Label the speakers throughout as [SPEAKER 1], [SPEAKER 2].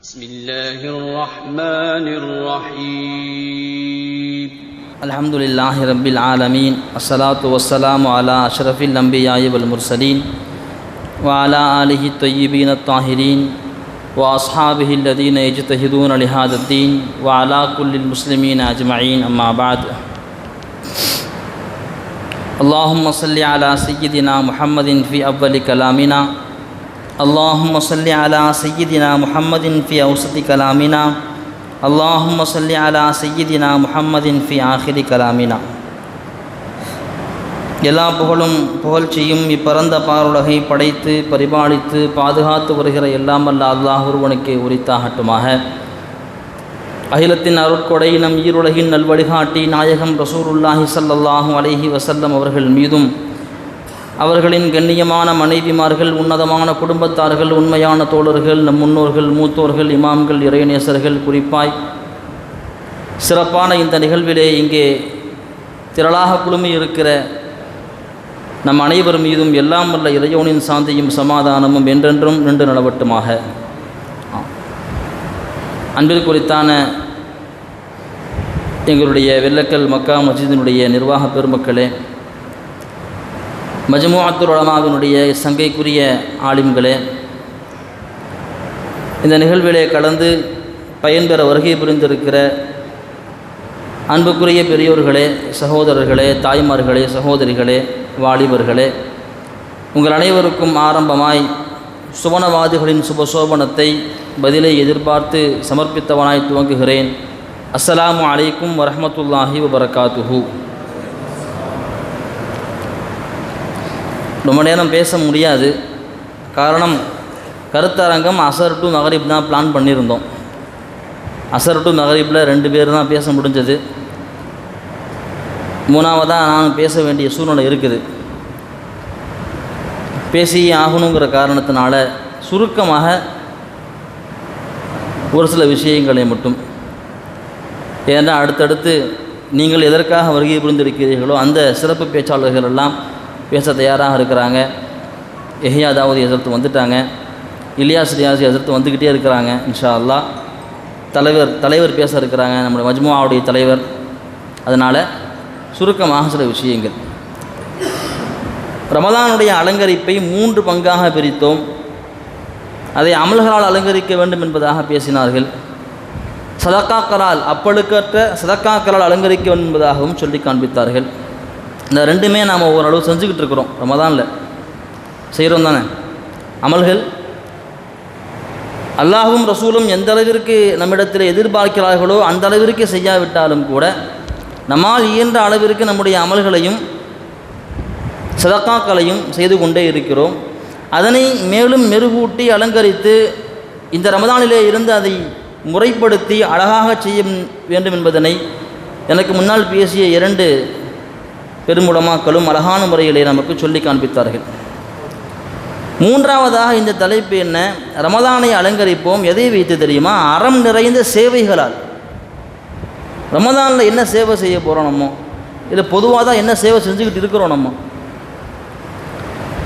[SPEAKER 1] بسم الله الرحمن الرحيم.
[SPEAKER 2] الحمد لله رب العالمين الصلاة والسلام على أشرف الأنبياء والمرسلين وعلى آله الطيبين الطاهرين وأصحابه الذين يجتهدون لهذا الدين وعلى كل المسلمين أجمعين أما بعد. اللهم صل على سيدنا محمد في أول كلامنا اللهم صل على سيدنا محمد في أوسط كلامنا اللهم صل على سيدنا محمد في آخر كلامنا எல்லா புகழும் புகழ்ச்சியும் இப்பரந்த பாருலகை படைத்து பரிபாலித்து பாதுகாத்து வருகிற எல்லாம் அல்ல அல்லாஹ் ஒருவனுக்கே உரித்தாகட்டுமாக அகிலத்தின் அருட்கொடை நம் ஈருலகின் நல்வழிகாட்டி நாயகம் ரசூருல்லாஹி ஸல்லல்லாஹு அலைஹி வஸல்லம் அவர்கள் மீதும் அவர்களின் கண்ணியமான மனைவிமார்கள் உன்னதமான குடும்பத்தார்கள் உண்மையான தோழர்கள் நம் முன்னோர்கள் மூத்தோர்கள் இமாம்கள் இறைநேசர்கள் குறிப்பாய் சிறப்பான இந்த நிகழ்விலே இங்கே திரளாக குழுமி இருக்கிற நம் அனைவர் மீதும் எல்லாம் வல்ல இறையோனின் சாந்தியும் சமாதானமும் என்றென்றும் நின்று நிலவட்டுமாக. அன்பில் குறித்தான எங்களுடைய வெள்ளக்கல் மக்கா மஸ்ஜிதினுடைய நிர்வாக பெருமக்களே மஜ்முஅத்துல் உலமாவினுடைய சங்கைக்குரிய ஆலிம்களே இந்த நிகழ்விலே கலந்து பயன்பெற வருகை புரிந்திருக்கிற அன்புக்குரிய பெரியோர்களே சகோதரர்களே தாய்மார்களே சகோதரிகளே வாலிபர்களே உங்கள் அனைவருக்கும் ஆரம்பமாய் சுவனவாதிகளின் சுபசோபனத்தை பதிலை எதிர்பார்த்து சமர்ப்பித்தவனாய் துவங்குகிறேன். அஸ்ஸலாமு அலைக்கும் வரமத்துல்லாஹி வபரகாத்துஹூ. ரொம்ப நேரம் பேச முடியாது. காரணம் கருத்தரங்கம் அசர் டு மகரிப் தான் பிளான் பண்ணியிருந்தோம். அசர் டு மகரிப்பில் ரெண்டு பேர் தான் பேச முடிஞ்சது. மூணாவதாக நான் பேச வேண்டிய சூழ்நிலை இருக்குது. பேசி ஆகணுங்கிற காரணத்தினால சுருக்கமாக ஒரு சில விஷயங்களை மட்டும். ஏன்னா அடுத்தடுத்து நீங்கள் எதற்காக வருகை புரிந்திருக்கிறீர்களோ அந்த சிறப்பு பேச்சாளர்கள் எல்லாம் பேச தயாராக இருக்கிறாங்க எஹியாதாவது எதிர்த்து வந்துட்டாங்க. இலியாஸ் ரியாஸ் எதிர்த்து வந்துக்கிட்டே இருக்கிறாங்க இன்ஷா அல்லா தலைவர் தலைவர் பேச இருக்கிறாங்க நம்முடைய மஜ்முவாவுடைய தலைவர். அதனால் சுருக்கமாக சில விஷயங்கள். ரமதானுடைய அலங்கரிப்பை மூன்று பங்காக பிரித்தோம். அதை அமல்களால் அலங்கரிக்க வேண்டும் என்பதாக பேசினார்கள். சதக்காக்களால் அப்பழுக்கற்ற சதக்காக்களால் அலங்கரிக்க வேண்டும் என்பதாகவும் சொல்லி காண்பித்தார்கள். இந்த ரெண்டுமே நாம் ஓரளவு செஞ்சுக்கிட்டு இருக்கிறோம் ரமதானில். செய்கிறோம் தானே? அமல்கள். அல்லாஹும் ரசூலும் எந்த அளவிற்கு நம்மிடத்தில் எதிர்பார்க்கிறார்களோ அந்த அளவிற்கு செய்யாவிட்டாலும் கூட நம்மால் இயன்ற அளவிற்கு நம்முடைய அமல்களையும் சதக்காக்களையும் செய்து கொண்டே இருக்கிறோம். அதனை மேலும் மெருகூட்டி அலங்கரித்து இந்த ரமதானிலே இருந்து அதை முறைப்படுத்தி அழகாக செய்ய வேண்டும் என்பதனை எனக்கு முன்னால் பேசிய இரண்டு பெருமுடமாக்களும் அழகான முறையிலே நமக்கு சொல்லி காண்பித்தார்கள். மூன்றாவதாக இந்த தலைப்பு என்ன? ரமதானை அலங்கரிப்போம். எதை வைத்து தெரியுமா? அறம் நிறைந்த சேவைகளால். ரமதானில் என்ன சேவை செய்ய போகிறோம் நம்ம? இல்லை பொதுவாக தான் என்ன சேவை செஞ்சுக்கிட்டு இருக்கிறோம் நம்ம?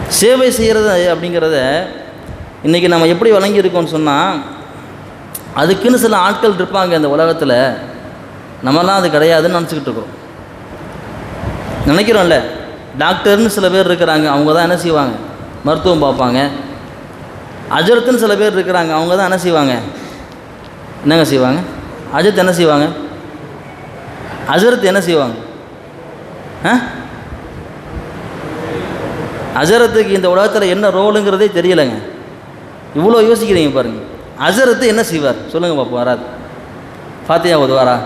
[SPEAKER 2] சேவை செய்கிறது அப்படிங்கிறத இன்றைக்கி நம்ம எப்படி வழங்கியிருக்கோம்னு சொன்னால் அதுக்குன்னு சில ஆட்கள் இருப்பாங்க இந்த உலகத்தில். நம்மலாம் அது கிடையாதுன்னு நினச்சிக்கிட்டு இருக்கிறோம். நினைக்கிறோம்ல. டாக்டர்னு சில பேர் இருக்கிறாங்க அவங்க தான் என்ன செய்வாங்க? மருத்துவம் பார்ப்பாங்க. அஜரத்துன்னு சில பேர் இருக்கிறாங்க அவங்க தான் என்ன செய்வாங்க? என்னங்க செய்வாங்க? அஜத் என்ன செய்வாங்க? அஜரத் என்ன செய்வாங்க? ஆ? அஜரத்துக்கு இந்த உலகத்தில் என்ன ரோலுங்கிறதே தெரியலைங்க. இவ்வளோ யோசிக்கிறீங்க பாருங்கள் அஜரத்து என்ன செய்வார்? சொல்லுங்கள் பார்ப்போம் வராது ஃபாத்தியா ஓதுவாரா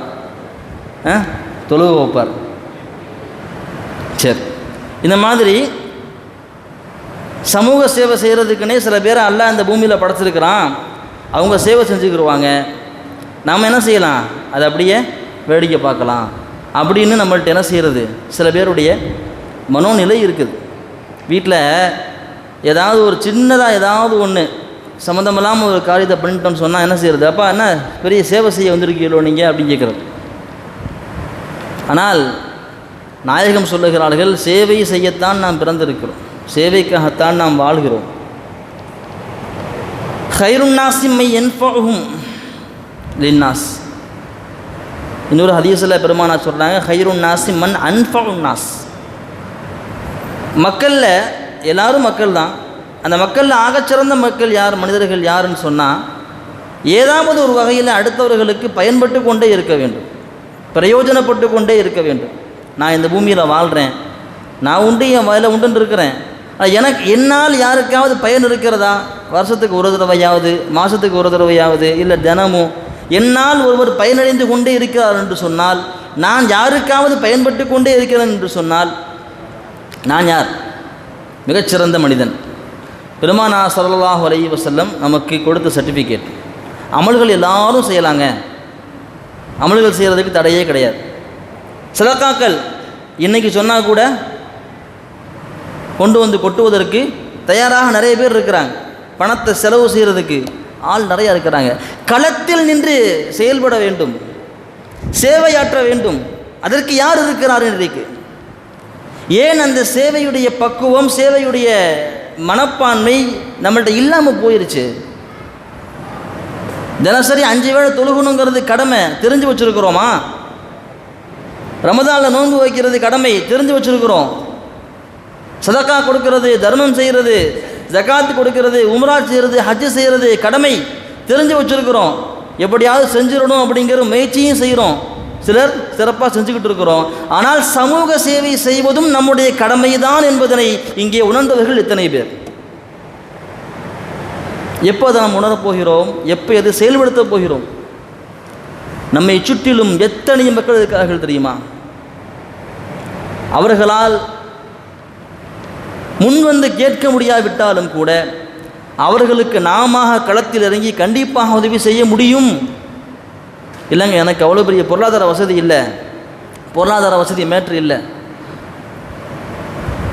[SPEAKER 2] ஆ? தொழுவு வைப்பார். சரி இந்த மாதிரி சமூக சேவை செய்கிறதுக்குன்னே சில பேரை அல்ல இந்த பூமியில் படைச்சிருக்கிறான். அவங்க சேவை செஞ்சுக்கிடுவாங்க நாம் என்ன செய்யலாம்? அதை அப்படியே வேடிக்கை பார்க்கலாம். அப்படின்னு நம்மள்ட்ட என்ன செய்கிறது சில பேருடைய மனோநிலை இருக்குது. வீட்டில் ஏதாவது ஒரு சின்னதாக ஏதாவது ஒன்று சம்மந்தமில்லாமல் ஒரு காரியத்தை பண்ணிட்டோம்னு சொன்னால் என்ன செய்கிறது அப்பா என்ன பெரிய சேவை செய்ய வந்திருக்கீங்களோ நீங்கள் அப்படின்னு கேட்குறது ஆனால் நாயகம் சொல்லுகிறார்கள் சேவை செய்யத்தான் நாம் பிறந்திருக்கிறோம். சேவைக்காகத்தான் நாம் வாழ்கிறோம். ஹைருன்னாசிம்மை என்பகும் லின்னாஸ். இன்னொரு ஹதீஸில் பெருமானா சொல்கிறாங்க ஹைருன் நாசி மன் அன்ஃபுன் நாஸ். மக்களில் எல்லாரும் மக்கள் தான். அந்த மக்களில் ஆகச்சிறந்த மக்கள் யார் மனிதர்கள் யாருன்னு சொன்னால் ஏதாவது ஒரு வகையில் அடுத்தவர்களுக்கு பயன்பட்டு கொண்டே இருக்க வேண்டும். பிரயோஜனப்பட்டு கொண்டே இருக்க வேண்டும். நான் இந்த பூமியில் வாழ்கிறேன் நான் உண்டு என் வயலில் உண்டுன்னு இருக்கிறேன். எனக்கு என்னால் யாருக்காவது பயன் இருக்கிறதா? வருஷத்துக்கு ஒரு தடவையாவது மாதத்துக்கு ஒரு தடவையாவது இல்லை தினமும் என்னால் ஒருவர் பயனடைந்து கொண்டே இருக்கிறார் என்று சொன்னால் நான் யாருக்காவது பயன்பட்டு கொண்டே இருக்கிறேன் என்று சொன்னால் நான் யார்? மிகச்சிறந்த மனிதன். பெருமானா ஸல்லல்லாஹு அலைஹி செல்லம் நமக்கு கொடுத்த சர்டிஃபிகேட் அமல்கள் எல்லாரும் செய்யலாங்க. அமல்கள் செய்கிறதுக்கு தடையே கிடையாது. சிலக்காக்கள் இன்றைக்கி சொன்னால் கூட கொண்டு வந்து கொட்டுவதற்கு தயாராக நிறைய பேர் இருக்கிறாங்க. பணத்தை செலவு செய்கிறதுக்கு ஆள் நிறையா இருக்கிறாங்க. களத்தில் நின்று செயல்பட வேண்டும். சேவையாற்ற வேண்டும். அதற்கு யார் இருக்கிறார் இன்றைக்கு? ஏன் அந்த சேவையுடைய பக்குவம் சேவையுடைய மனப்பான்மை நம்மள்ட்ட இல்லாமல் போயிருச்சு? தினசரி அஞ்சு வேளை தொழுகணுங்கிறது கடமை தெரிஞ்சு வச்சுருக்கிறோமா? ரமதானில் நோன்பு வைக்கிறது கடமை தெரிஞ்சு வச்சுருக்கிறோம். சதக்கா கொடுக்கறது தர்மம் செய்கிறது ஜக்காத்து கொடுக்கறது உம்ரா செய்கிறது ஹஜ்ஜு செய்கிறது கடமை தெரிஞ்சு வச்சுருக்கிறோம். எப்படியாவது செஞ்சிடணும் அப்படிங்கிற முயற்சியும் செய்கிறோம் சிலர் சிறப்பாக செஞ்சுக்கிட்டு இருக்கிறோம். ஆனால் சமூக சேவை செய்வதும் நம்முடைய கடமை தான் என்பதனை இங்கே உணர்ந்தவர்கள் இத்தனை பேர். எப்போ அதை நாம் உணரப் போகிறோம்? எப்போ எது செயல்படுத்தப் போகிறோம்? நம்மை சுற்றிலும் எத்தனை மக்கள் இருக்கிறார்கள் தெரியுமா? அவர்களால் முன் வந்து கேட்க முடியாவிட்டாலும் கூட அவர்களுக்கு நாம களத்தில் இறங்கி கண்டிப்பாக உதவி செய்ய முடியும். இல்லைங்க எனக்கு அவ்வளோ பெரிய பொருளாதார வசதி இல்லை. பொருளாதார வசதி மேட்ரு இல்லை.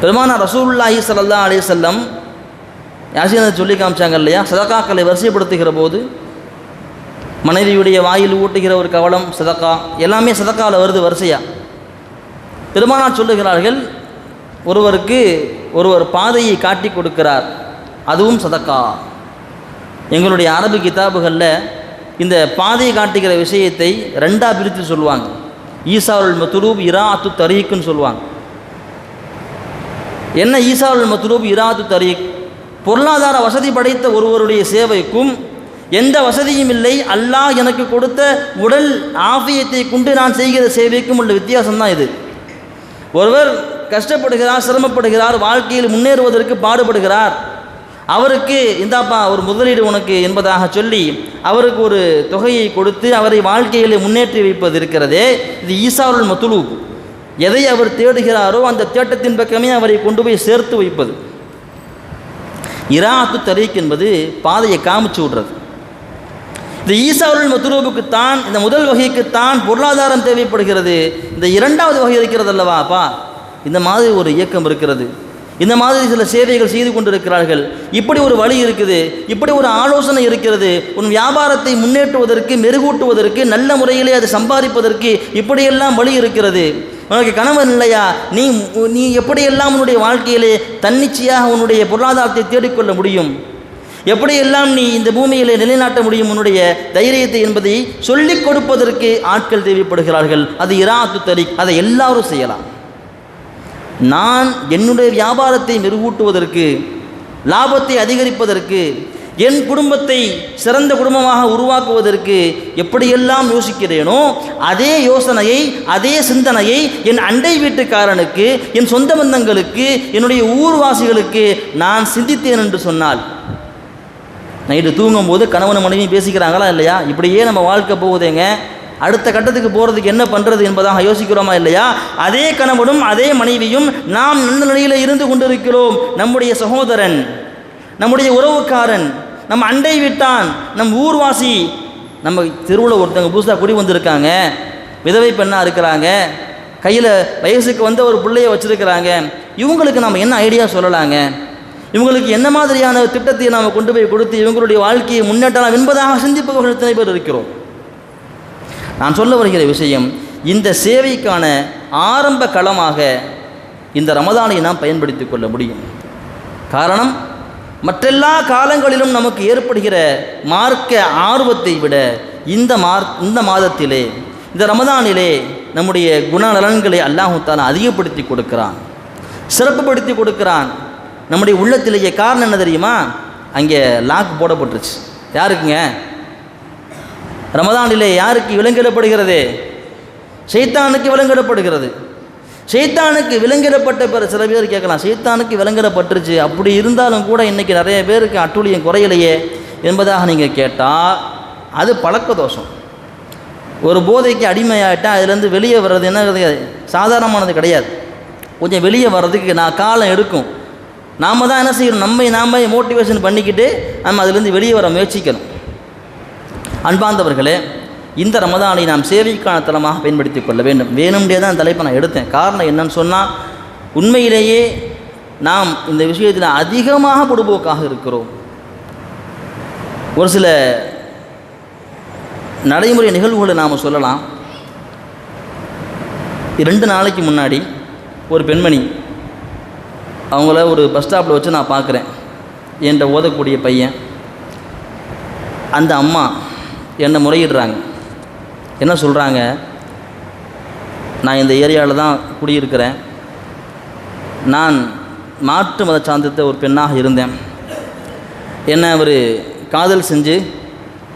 [SPEAKER 2] பெருமானா ரசூல்லாஹி சல்லா அலி செல்லம் யாசினை சொல்லி காமிச்சாங்க இல்லையா? சதகாக்களை வரிசைப்படுத்துகிற போது மனைவியுடைய வாயில் ஊட்டுகிற ஒரு கவலம் சதக்கா எல்லாமே சதக்காவில் வருது வரிசையாக பெருமானார் சொல்லுகிறார்கள் ஒருவருக்கு ஒருவர் பாதையை காட்டி கொடுக்கிறார் அதுவும் சதக்கா. எங்களுடைய அரபு கிதாபுகளில் இந்த பாதையை காட்டுகிற விஷயத்தை ரெண்டா பிரித்து சொல்லுவாங்க. ஈசாவுல் மத்துரூப் இராத்து தரீக்குன்னு சொல்லுவாங்க. என்ன ஈசாவுல் மத்துரூப் இராத்து தரீக்? பொருளாதார வசதி படைத்த ஒருவருடைய சேவைக்கும் எந்த வசதியும் இல்லை. அல்லாஹ் எனக்கு கொடுத்த உடல் ஆஃபியத்தை கொண்டு நான் செய்கிற சேவைக்கும் உள்ள வித்தியாசம்தான் இது. ஒருவர் கஷ்டப்படுகிறார் சிரமப்படுகிறார் வாழ்க்கையில் முன்னேறுவதற்கு பாடுபடுகிறார். அவருக்கு இந்தாப்பா ஒரு முதலீடு உனக்கு என்பதாக சொல்லி அவருக்கு ஒரு தொகையை கொடுத்து அவரை வாழ்க்கையில் முன்னேற்றி வைப்பது இருக்கிறதே. இது ஈசாவுல் மத்துலூப். எதை அவர் தேடுகிறாரோ அந்த தேட்டத்தின் பக்கமே அவரை கொண்டு போய் சேர்த்து வைப்பது. இராத்து தரீக் என்பது பாதையை காமிச்சு விடுறது. இந்த ஈசாவுல் மத்துரூபுக்கு தான் இந்த முதல் வகைக்கு தான் பொருளாதாரம் தேவைப்படுகிறது. இந்த இரண்டாவது வகை இருக்கிறது அல்லவாப்பா இந்த மாதிரி ஒரு இயக்கம் இருக்கிறது. இந்த மாதிரி சில சேவைகள் செய்து கொண்டிருக்கிறார்கள். இப்படி ஒரு வழி இருக்குது. இப்படி ஒரு ஆலோசனை இருக்கிறது. உன் வியாபாரத்தை முன்னேற்றுவதற்கு மெருகூட்டுவதற்கு நல்ல முறையிலே அதை சம்பாதிப்பதற்கு இப்படியெல்லாம் வழி இருக்கிறது. உனக்கு கணவன் இல்லையா? நீ நீ எப்படியெல்லாம் உன்னுடைய வாழ்க்கையிலே தன்னிச்சையாக உன்னுடைய பொருளாதாரத்தை தேடிக்கொள்ள முடியும்? எப்படியெல்லாம் நீ இந்த பூமியில் நிலைநாட்ட முடியும் உன்னுடைய தைரியத்தை என்பதை சொல்லிக் கொடுப்பதற்கு ஆட்கள் தேவைப்படுகிறார்கள். அது இராத்து தரி அதை எல்லாரும் செய்யலாம். நான் என்னுடைய வியாபாரத்தை மெருகூட்டுவதற்கு லாபத்தை அதிகரிப்பதற்கு என் குடும்பத்தை சிறந்த குடும்பமாக உருவாக்குவதற்கு எப்படியெல்லாம் யோசிக்கிறேனோ அதே யோசனையை அதே சிந்தனையை என் அண்டை வீட்டுக்காரனுக்கு என் சொந்த பந்தங்களுக்கு என்னுடைய ஊர்வாசிகளுக்கு நான் சிந்தித்தேன் என்று சொன்னால் நைட்டு தூங்கும்போது கணவன் மனைவி பேசிக்கிறாங்களா இல்லையா? இப்படியே நம்ம வாழ்க்கை போகுதுங்க. அடுத்த கட்டத்துக்கு போகிறதுக்கு என்ன பண்ணுறது என்பதாக யோசிக்கிறோமா இல்லையா? அதே கணவனும் அதே மனைவியும் நாம் நல்ல நிலையில் இருந்து கொண்டிருக்கிறோம். நம்முடைய சகோதரன் நம்முடைய உறவுக்காரன் நம்ம அண்டை விட்டான் நம் ஊர்வாசி. நம்ம தெருவில் ஒருத்தவங்க புதுசாக குடி வந்திருக்காங்க. விதவை பெண்ணாக இருக்கிறாங்க. கையில் வயசுக்கு வந்த ஒரு பிள்ளைய வச்சுருக்கிறாங்க. இவங்களுக்கு நம்ம என்ன ஐடியா சொல்லலாங்க? இவங்களுக்கு என்ன மாதிரியான திட்டத்தை நாம் கொண்டு போய் கொடுத்து இவங்களுடைய வாழ்க்கையை முன்னேற்றலாம் என்பதாக சிந்திப்பவர்கள் எத்தனை பேர் இருக்கிறோம்? நான் சொல்ல வருகிற விஷயம் இந்த சேவைக்கான ஆரம்ப களமாக இந்த ரமதானை நாம் பயன்படுத்தி கொள்ள முடியும். காரணம் மற்றெல்லா காலங்களிலும் நமக்கு ஏற்படுகிற மார்க்க ஆர்வத்தை விட இந்த மார் இந்த மாதத்திலே இந்த ரமதானிலே நம்முடைய குணநலன்களை அல்லாஹு தாலா அதிகப்படுத்தி கொடுக்கிறான் சிறப்புப்படுத்தி கொடுக்கிறான். நம்முடைய உள்ளத்திலேயே காரணம் என்ன தெரியுமா? அங்கே லாக் போடப்பட்டுருச்சு. யாருக்குங்க? ரமதானிலே யாருக்கு விலங்கிடப்படுகிறது? சைத்தானுக்கு விலங்கிடப்படுகிறது. சைத்தானுக்கு விலங்கிடப்பட்ட பிற சில பேர் கேட்கலாம் ஷைத்தானுக்கு விலங்கிடப்பட்டுருச்சு. அப்படி இருந்தாலும் கூட இன்றைக்கி நிறைய பேருக்கு அட்டுழியம் குறையலையே என்பதாக நீங்கள் கேட்டால் அது பழக்க தோஷம் ஒரு போதைக்கு அடிமையாகிட்டால் அதுலேருந்து வெளியே வர்றது என்ன கிடையாது? சாதாரணமானது கிடையாது. கொஞ்சம் வெளியே வர்றதுக்கு நான் காலம் எடுக்கும். நாம் தான் என்ன செய்யணும்? நம்மை நாம மோட்டிவேஷன் பண்ணிக்கிட்டு நம்ம அதுலேருந்து வெளியே வர முயற்சிக்கணும். அன்பாந்தவர்களே இந்த ரமதானை நாம் சேவைக்கான தலமாக பயன்படுத்தி கொள்ள வேண்டும். வேணும்டே தான் தலைப்பை நான் எடுத்தேன். காரணம் என்னன்னு சொன்னால் உண்மையிலேயே நாம் இந்த விஷயத்தில் அதிகமாக பொடுபோக்காக இருக்கிறோம். ஒரு சில நடைமுறை நிகழ்வுகளை நாம் சொல்லலாம். ரெண்டு நாளைக்கு முன்னாடி ஒரு பெண்மணி அவங்கள ஒரு பஸ் ஸ்டாப்பில் வச்சு நான் பார்க்குறேன். என்கிட்ட ஓதக்கூடிய பையன் அந்த அம்மா என்னை முறையிடுறாங்க. என்ன சொல்கிறாங்க நான் இந்த ஏரியாவில் தான் குடியிருக்கிறேன். நான் மாற்று மத சார்ந்த ஒரு பெண்ணாக இருந்தேன். என்னை அவர் காதல் செஞ்சு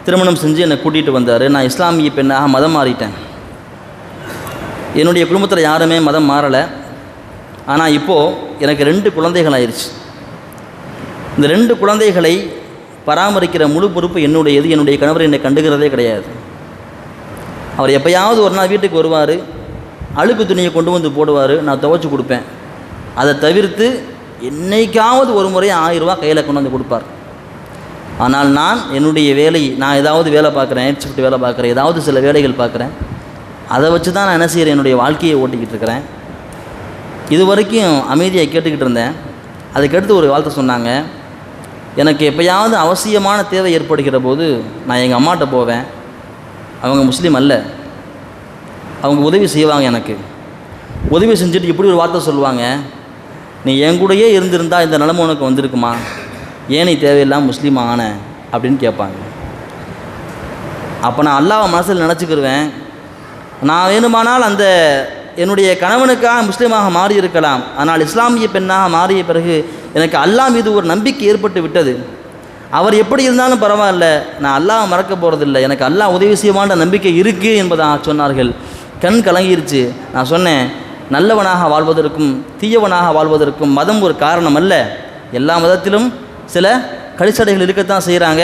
[SPEAKER 2] திருமணம் செஞ்சு என்னை கூட்டிகிட்டு வந்தார். நான் இஸ்லாமிய பெண்ணாக மதம் மாறிட்டேன். என்னுடைய குடும்பத்தில் யாருமே மதம் மாறலை. ஆனால் இப்போது எனக்கு ரெண்டு குழந்தைகள் ஆயிடுச்சு இந்த ரெண்டு குழந்தைகளை பராமரிக்கிற முழு பொறுப்பு என்னுடையது என்னுடைய கணவர் என்னை கண்டுகிறதே கிடையாது. அவர் எப்பயாவது ஒரு நாள் வீட்டுக்கு வருவார் அழுக்கு துணியை கொண்டு வந்து போடுவார் நான் துவைச்சி கொடுப்பேன். அதை தவிர்த்து என்னைக்காவது ஒரு முறை ஆயிரம் ரூபா கையில் கொண்டு வந்து கொடுப்பார். ஆனால் நான் என்னுடைய வேலை நான் ஏதாவது வேலை பார்க்குறேன் நைட் ஷிஃப்ட் வேலை பார்க்குறேன் ஏதாவது சில வேலைகள் பார்க்குறேன் அதை வச்சு தான் நான் என்ன செய்கிறேன் என்னுடைய வாழ்க்கையை ஓட்டிக்கிட்டு இருக்கிறேன். இது வரைக்கும் அமைதியை கேட்டுக்கிட்டு இருந்தேன். அதுக்கடுத்து ஒரு வார்த்தை சொன்னாங்க. எனக்கு எப்பயாவது அவசியமான தேவை ஏற்படுகிற போது நான் எங்கள் அம்மாட்ட போவேன். அவங்க முஸ்லீம் அல்ல. அவங்க உதவி செய்வாங்க எனக்கு. உதவி செஞ்சுட்டு இப்படி ஒரு வார்த்தை சொல்லுவாங்க. நீ என் கூடயே இருந்திருந்தால் இந்த நிலமை உனக்கு வந்திருக்குமா? ஏன் நீ தேவையில்லாமல் முஸ்லீம் ஆன? அப்படின்னு கேட்பாங்க. அப்போ நான் அல்லாஹ் மனசில் நினச்சிக்கிடுவேன் நான் வேணுமானால் அந்த என்னுடைய கணவனுக்காக முஸ்லீமாக மாறியிருக்கலாம். ஆனால் இஸ்லாமிய பெண்ணாக மாறிய பிறகு எனக்கு அல்லாஹ் மீது ஒரு நம்பிக்கை ஏற்பட்டு விட்டது. அவர் எப்படி இருந்தாலும் பரவாயில்ல நான் அல்லாஹ் மறக்க போகிறதில்ல எனக்கு அல்லாஹ் உதவி செய்வான்ற நம்பிக்கை இருக்குது என்பதாக சொன்னார்கள். கண் கலங்கிருச்சு. நான் சொன்னேன் நல்லவனாக வாழ்வதற்கும் தீயவனாக வாழ்வதற்கும் மதம் ஒரு காரணம் அல்ல எல்லா மதத்திலும் சில கழிச்சடைகள் இருக்கத்தான் செய்கிறாங்க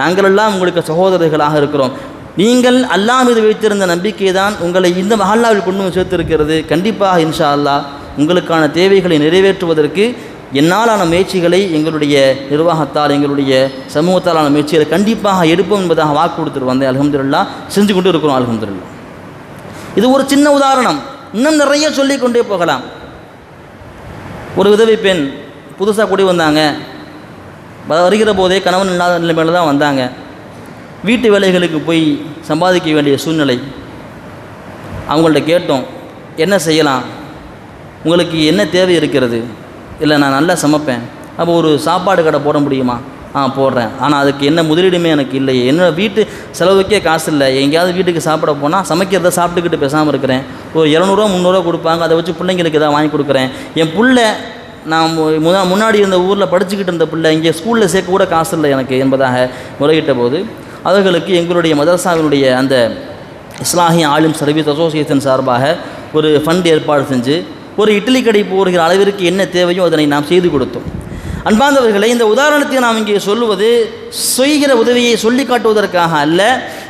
[SPEAKER 2] நாங்களெல்லாம் உங்களுக்கு சகோதரர்களாக இருக்கிறோம். நீங்கள் அல்லாஹ் மீது வைத்திருந்த நம்பிக்கை தான் உங்களை இந்த மஹல்லாவில் கொண்டு வந்து சேர்த்திருக்கிறது. கண்டிப்பாக இன்ஷா அல்லாஹ் உங்களுக்கான தேவைகளை நிறைவேற்றுவதற்கு என்னாலான முயற்சிகளை எங்களுடைய நிர்வாகத்தால் எங்களுடைய சமூகத்தாலான முயற்சிகளை கண்டிப்பாக எடுப்போம் என்பதாக வாக்கு கொடுத்துட்டு வந்தேன். அலகம்துல்லா செஞ்சு கொண்டு இருக்கிறோம் அலகம்துல்லா இது ஒரு சின்ன உதாரணம். இன்னும் நிறைய சொல்லிக் கொண்டே போகலாம். ஒரு உதவி பெண் புதுசாக கூடி வந்தாங்க. வருகிற போதே கணவன் இல்லாத நிலைமையில் தான் வந்தாங்க. வீட்டு வேலைகளுக்கு போய் சம்பாதிக்க வேண்டிய சூழ்நிலை. அவங்கள்ட்ட கேட்டோம் என்ன செய்யலாம்? உங்களுக்கு என்ன தேவை இருக்கிறது? இல்லை நான் நல்லா சமைப்பேன். அப்போ ஒரு சாப்பாடு கடை போட முடியுமா? ஆ போடுறேன். ஆனால் அதுக்கு என்ன முதலீடுமே எனக்கு இல்லை என்னோட வீட்டு செலவுக்கே காசு இல்லை. எங்கேயாவது வீட்டுக்கு சாப்பிட போனால் சமைக்கிறத சாப்பிட்டுக்கிட்டு பேசாமல் இருக்கிறேன். ஒரு இரநூறுவா முந்நூறுவா கொடுப்பாங்க. அதை வச்சு பிள்ளைங்களுக்கு எதாவது வாங்கி கொடுக்குறேன். என் பிள்ளை நான் மு- முன்னாடி இருந்த ஊரில் படிச்சுக்கிட்டு இருந்த பிள்ளை இங்கே ஸ்கூலில் சேர்க்க கூட காசு இல்லை எனக்கு என்பதாக முறையிட்ட போது அவர்களுக்கு எங்களுடைய மதரசாவினுடைய அந்த இஸ்லாமிய ஆளும் சர்வீஸ் அசோசியேஷன் சார்பாக ஒரு ஃபண்ட் ஏற்பாடு செஞ்சு ஒரு இட்லி கடை போடுகிற அளவிற்கு என்ன தேவையோ அதனை நாம் செய்து கொடுத்தோம். அன்பாந்தவர்களை இந்த உதாரணத்தை நாம் இங்கே சொல்லுவது செய்கிற உதவியை சொல்லி காட்டுவதற்காக அல்ல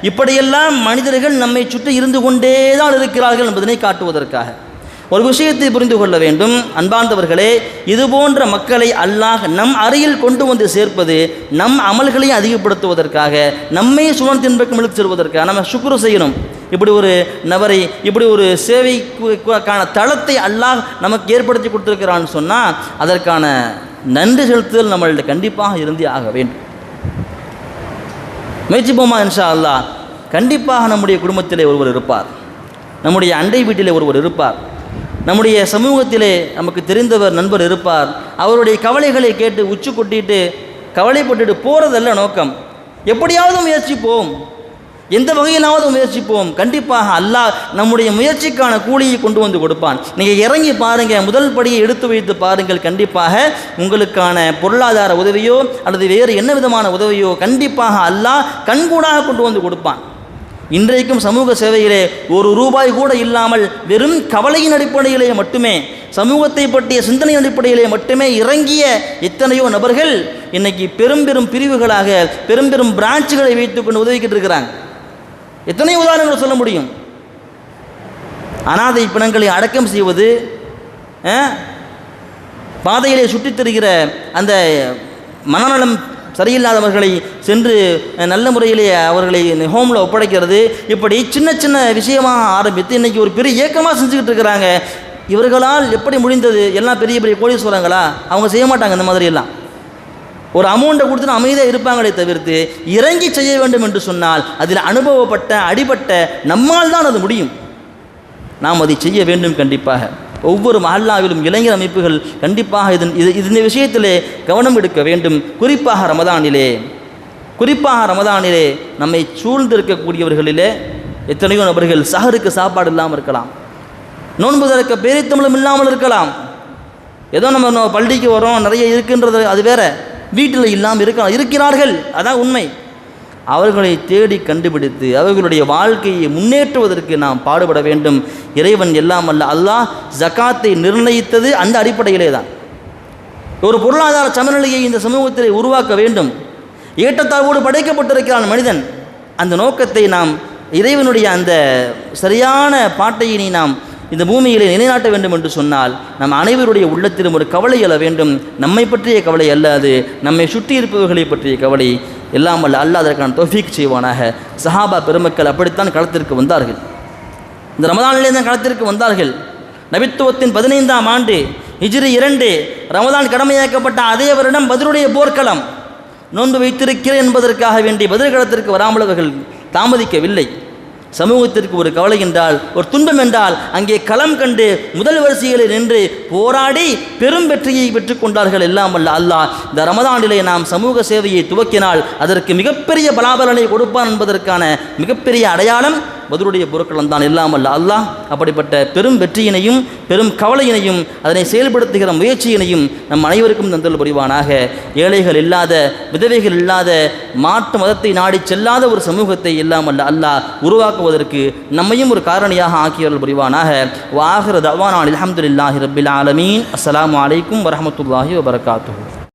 [SPEAKER 2] இப்படியெல்லாம் மனிதர்கள் நம்மை சுற்றி இருந்து கொண்டே தான் இருக்கிறார்கள் என்பதனை காட்டுவதற்காக. ஒரு விஷயத்தை புரிந்து கொள்ள வேண்டும். அன்பார்ந்தவர்களே இது போன்ற மக்களை அல்லாஹ் நம் அறையில் கொண்டு வந்து சேர்ப்பது நம் அமல்களை அதிகப்படுத்துவதற்காக நம்மை சுழன் தின்பக்கம் இழுத்து செல்வதற்காக நம்ம சுக்குரு செய்யணும். இப்படி ஒரு நபரை இப்படி ஒரு சேவைக்கான தளத்தை அல்லாஹ் நமக்கு ஏற்படுத்தி கொடுத்துருக்கிறான்னு சொன்னால் அதற்கான நன்றி செலுத்துதல் நம்மள்கிட்ட கண்டிப்பாக இருந்தே ஆக வேண்டும். முயற்சிப்போமா இன்ஷா அல்லாஹ்? கண்டிப்பாக நம்முடைய குடும்பத்திலே ஒருவர் இருப்பார். நம்முடைய அண்டை வீட்டிலே ஒருவர் இருப்பார். நம்முடைய சமூகத்திலே நமக்கு தெரிந்தவர் நண்பர் இருப்பார். அவருடைய கவலைகளை கேட்டு உச்சு கொட்டிட்டு கவலைப்பட்டுட்டு போகிறதல்ல நோக்கம். எப்படியாவது முயற்சிப்போம். எந்த வகையிலாவது முயற்சிப்போம். கண்டிப்பாக அல்லாஹ் நம்முடைய முயற்சிக்கான கூலியை கொண்டு வந்து கொடுப்பான். நீங்கள் இறங்கி பாருங்கள் முதல் படியை எடுத்து வைத்து பாருங்கள். கண்டிப்பாக உங்களுக்கான பொருளாதார உதவியோ அல்லது வேறு என்ன விதமான உதவியோ கண்டிப்பாக அல்லாஹ் கண்கூடாக கொண்டு வந்து கொடுப்பான். இன்றைக்கும் சமூக சேவையிலே ஒரு ரூபாய் கூட இல்லாமல் வெறும் கவலையின் அடிப்படையிலே மட்டுமே சமூகத்தை பற்றிய சிந்தனையின் அடிப்படையிலே மட்டுமே இறங்கிய எத்தனையோ நபர்கள் இன்னைக்கு பெரும் பெரும் பிரிவுகளாக பெரும் பெரும் பிரான்ச்சுகளை வைத்துக்கொண்டு உதவிக்கிட்டு இருக்கிறாங்க. எத்தனை உதாரணங்கள் சொல்ல முடியும். அனாதை பிணங்களை அடக்கம் செய்வது பாதையிலே சுற்றித் தருகிற அந்த மனநலம் சரியில்லாதவர்களை சென்று நல்ல முறையிலே அவர்களை ஹோமில் ஒப்படைக்கிறது. இப்படி சின்ன சின்ன விஷயமாக ஆரம்பித்து இன்னைக்கு ஒரு பெரிய இயக்கமாக செஞ்சுக்கிட்டு இருக்கிறாங்க. இவர்களால் எப்படி முடிந்தது? எல்லாம் பெரிய பெரிய கோடீஸ்வரங்களா? அவங்க செய்ய மாட்டாங்க இந்த மாதிரியெல்லாம் ஒரு அமௌண்ட்டை கொடுத்து அமைதியாக இருப்பாங்களே தவிர்த்து இறங்கி செய்ய வேண்டும் என்று சொன்னால் அதில் அனுபவப்பட்ட அடிபட்ட நம்மால் தான் அது முடியும். நாம் அதை செய்ய வேண்டும் கண்டிப்பாக. ஒவ்வொரு மஹல்லாவிலும் இளைஞர் அமைப்புகள் கண்டிப்பாக இதன் இது இந்த விஷயத்திலே கவனம் எடுக்க வேண்டும். குறிப்பாக ரமதானிலே. குறிப்பாக ரமதானிலே நம்மை சூழ்ந்திருக்கக்கூடியவர்களிலே எத்தனையோ நபர்கள் சஹருக்கு சாப்பாடு இல்லாமல் இருக்கலாம். நோன்பு திறக்க பேரித்தமிழம் இல்லாமல் இருக்கலாம். ஏதோ நம்ம பள்ளிக்கு வரோம் நிறைய இருக்குன்றது அது வேற. வீட்டில் இல்லாமல் இருக்கலாம். இருக்கிறார்கள். அதான் உண்மை. அவர்களை தேடி கண்டுபிடித்து அவர்களுடைய வாழ்க்கையை முன்னேற்றுவதற்கு நாம் பாடுபட வேண்டும். இறைவன் எல்லாம் அல்ல. அல்லாஹ் ஜகாத்தை நிர்ணயித்தது அந்த அடிப்படையிலே தான். ஒரு பொருளாதார சமநிலையை இந்த சமூகத்திலே உருவாக்க வேண்டும். ஏற்றத்தாழ்வோடு படைக்கப்பட்டிருக்கிறான் மனிதன். அந்த நோக்கத்தை நாம் இறைவனுடைய அந்த சரியான பாட்டையினை நாம் இந்த பூமியிலே நிலைநாட்ட வேண்டும் என்று சொன்னால் நம் அனைவருடைய உள்ளத்திலும் ஒரு கவலை எழ வேண்டும். நம்மை பற்றிய கவலை அல்லாது நம்மை சுற்றி இருப்பவர்களை பற்றிய கவலை. எல்லாம் அல்ல அல்லாஹ் அதற்கான தௌஃபீக் செய்வானாக. சஹாபா பெருமக்கள் அப்படித்தான் களத்திற்கு வந்தார்கள். இந்த ரமதானிலே தான் களத்திற்கு வந்தார்கள். நபித்துவத்தின் பதினைந்தாம் ஆண்டு ஹிஜ்ரி இரண்டு ரமதான் கடமையாக்கப்பட்ட அதே வருடம் பதிலுடைய போர்க்களம். நோன்பு வைத்திருக்கிறேன் என்பதற்காக வேண்டி பதில் களத்திற்கு வராமல் அவர்கள் தாமதிக்கவில்லை. சமூகத்திற்கு ஒரு கவலை என்றால் ஒரு துன்பம் என்றால் அங்கே களம் கண்டு முதல் வரிசைகளில் நின்று போராடி பெரும் வெற்றியை பெற்றுக்கொண்டார்கள் எல்லாம் அல்ல அல்லாஹ். இந்த ரமதானிலே நாம் சமூக சேவையை துவக்கினால் அதற்கு மிகப்பெரிய பலாபலனை கொடுப்பான் என்பதற்கான மிகப்பெரிய அடையாளம் பதிலுடைய பொருட்களும் தான் இல்லாமல் அல்லாஹ் அப்படிப்பட்ட பெரும் வெற்றியினையும் பெரும் கவலையினையும் அதனை செயல்படுத்துகிற முயற்சியினையும் நம் அனைவருக்கும் தந்தல் புரிவானாக. ஏழைகள் இல்லாத விதவைகள் இல்லாத மாற்று மதத்தை நாடி செல்லாத ஒரு சமூகத்தை இல்லாமல் அல்லாஹ் உருவாக்குவதற்கு நம்மையும் ஒரு காரணியாக ஆக்கியவர்கள் புரிவானாக. வாஹிர தவானான் அலமதுல்லாஹி ரபில் ஆலமீன். அஸ்லாம் அலைக்கும் வரமத்துல்லாஹி வபரகாத்துஹு.